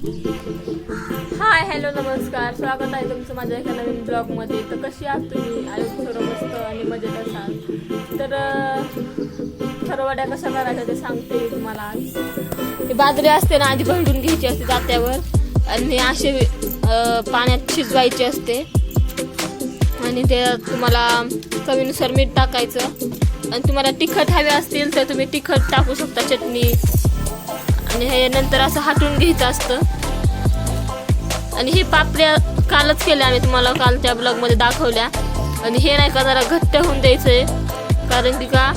Hi hello नमस्कार. स्वागत आहे तुमचं माझ्या एका नवीन ब्लॉगमध्ये. तर कशी आहात तुम्ही? आयुष्य मस्त आणि मजेत असाल. तर अं, खरवड्या कशा करायच्या ते सांगते तुम्हाला आज. ही बाजरी असते ना आधी भरडून घ्यायची असते जात्यावर. आणि असे पाण्यात शिजवायचे असते. आणि ते तुम्हाला चवीनुसार मीठ टाकायचं. आणि तुम्हाला तिखट हवे असतील तर तुम्ही तिखट टाकू शकता चटणी. आणि हे नंतर असं हाटून घ्यायचं असतं. आणि हे पापड्या कालच केल्या आम्ही तुम्हाला कालच्या ब्लॉगमध्ये दाखवल्या. आणि हे नाही का जरा घट्ट होऊन द्यायचंय. कारण की का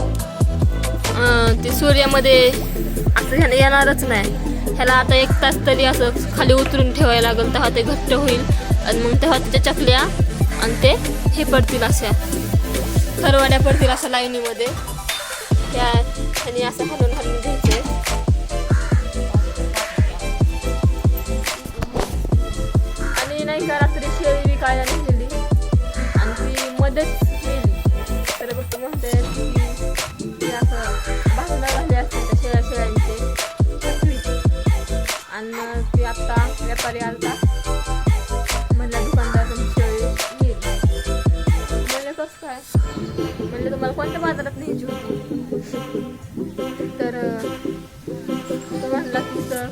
ते सूर्यामध्ये असं ह्यानं येणारच नाही. ह्याला आता एक तास तरी असं खाली उतरून ठेवायला लागेल तेव्हा ते घट्ट होईल. आणि मग तेव्हा त्याच्या चकल्या आणि ते हे पडतील अशा. खरवड्या पडतील अशा लाईनीमध्ये. त्या आणि असं हलवून हलवून असं भांडणं असते त्या शेळ्या शेळ्यांचे आणि ते आत्ता व्यापारी आलता म्हणला दुकानदार तुमची शेळी गेली म्हणलं कसं काय म्हणलं तुम्हाला कोणत्या बाजारात न्यायची होती तर तो म्हणला की सर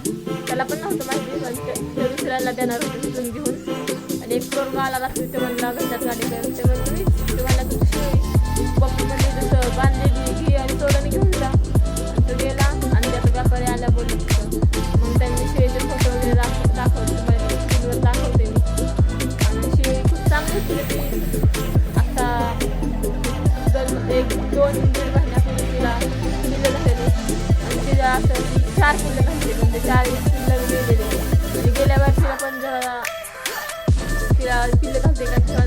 त्याला पण नव्हतं माहिती पण दुसऱ्याला देणार होते तिथून घेऊन आणि एक करून आला रात्री ते म्हणला घरच्यात गाडी तर असं चार फुलं घातली म्हणजे चार फुलं गेलेली म्हणजे गेल्या वर्षीला पण जरा तिला पिल्लं घालते का किंवा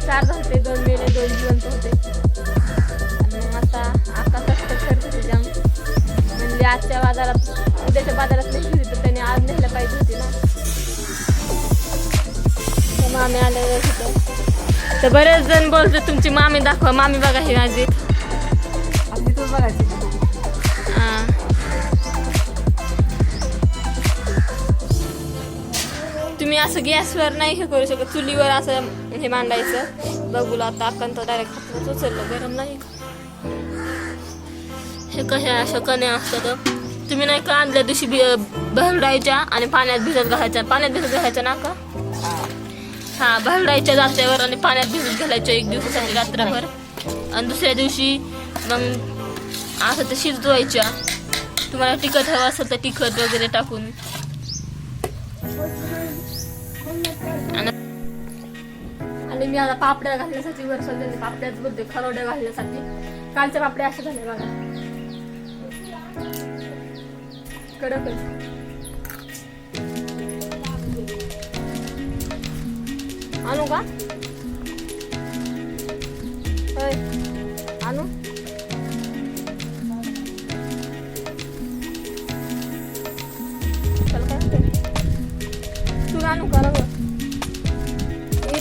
चार घालते दोन मेले दोन जिवंत होते आणि मग आता आता कष्ट करते त्याच्या म्हणजे आजच्या बाजारात उद्याच्या बाजारात नाही गेली तर त्याने आज नेलं पाहिजे होती ना तर मामी आले होते तर बरेच जण बोलते तुमची मामी दाखवा मामी बघा ही माझी. आधी तू बघायची. असं गॅसवर नाही हे करू शकत. चुलीवर असं हे मांडायचं. बघूला आता आपण तर डायरेक्ट हातात उचललं. गरम नाही का? हे कशा अशा कण्या असतात. तुम्ही नाही का आदल्या दिवशी भि- भरडायच्या आणि पाण्यात भिजत घालायच्या. पाण्यात भिजत घालायच्या ना का? हा भरडायच्या जात्यावर आणि पाण्यात भिजत घालायच्या एक दिवसासाठी रात्रभर. आणि दुसऱ्या दिवशी मग असं ते शिजवायच्या. तुम्हाला तिखट हवं असेल तर तिखट वगैरे टाकून. आणि- मी आता पापड्या घालण्यासाठी वर सध्या पापड्याच बोलते खरोड्या घालण्यासाठी. कालच्या पापड्या अशा झाल्या बघा. कडक आणू का?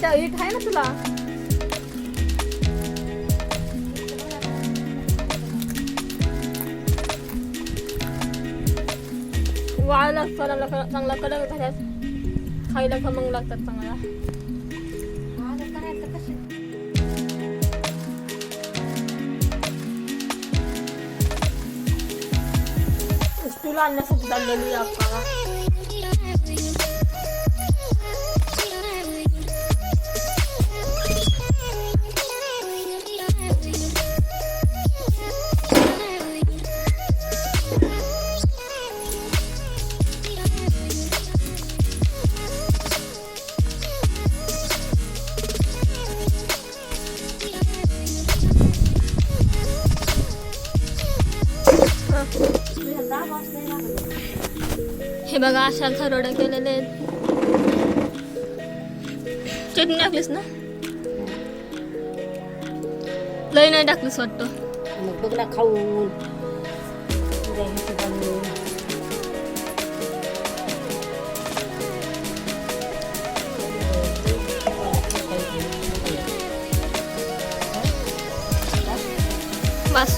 इट इट आहे ना तुला? वाळला चांगला चांगला कलर झाल्यास खायला खमंग लागतात चांगला. तुला आणण्यासाठी चाललेली आपल्याला. हे बघा अशा खरोड्या केलेले आहेत. चटणी टाकलीस ना? लई नाही टाकलीस वाटतं. मग बघ ना खाऊन. बस.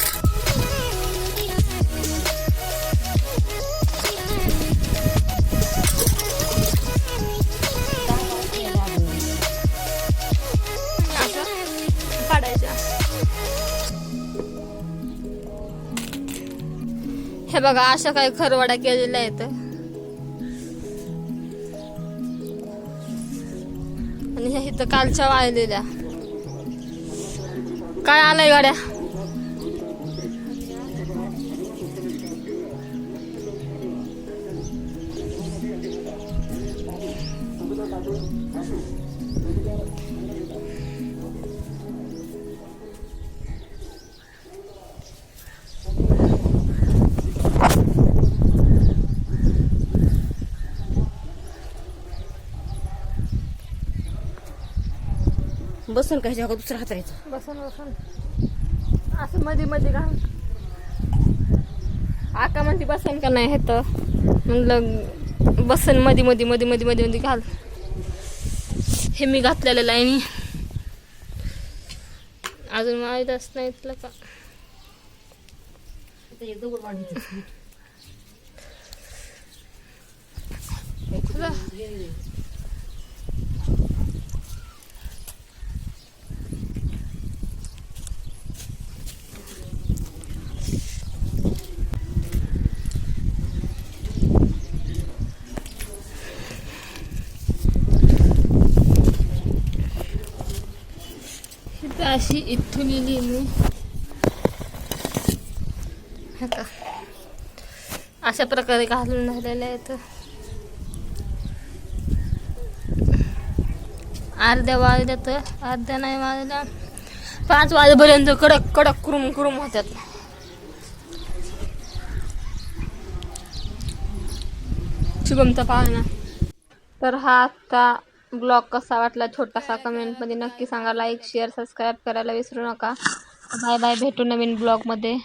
हे बघा अशा काही खरवाडा केलेल्या आहेत. आणि ह्या इथं कालच्या वाळलेल्या. काय आलंय गाड्या? बसून काय ह्याच्यावर दुसऱ्या हातायचं बसून बसून. असं मध्ये मध्ये घाल. आका म्हणते बसन का नाही हे तर म्हणलं बसनमध्ये मध्ये मध्ये मध्ये मध्ये मध्ये घाल. हे मी घातलेलं लाईनी. अजून माहीतच नाही तुला का? दगड अशी इथून लिहिली मी. का? अशा प्रकारे घालून झालेल्या आहेत. अर्ध्या वाजल्यात अर्ध्या नाही वाजल्या. पाच वाजेपर्यंत कडक कडक कुरुम कुरुम होत्यात. शुभमचा पाहुणा तर हा आत्ता ब्लॉग कसा वाटला छोटासा कमेंटमध्ये नक्की सांगा. लाईक शेअर सबस्क्राईब करायला विसरू नका. बाय बाय भेटू नवीन ब्लॉगमध्ये.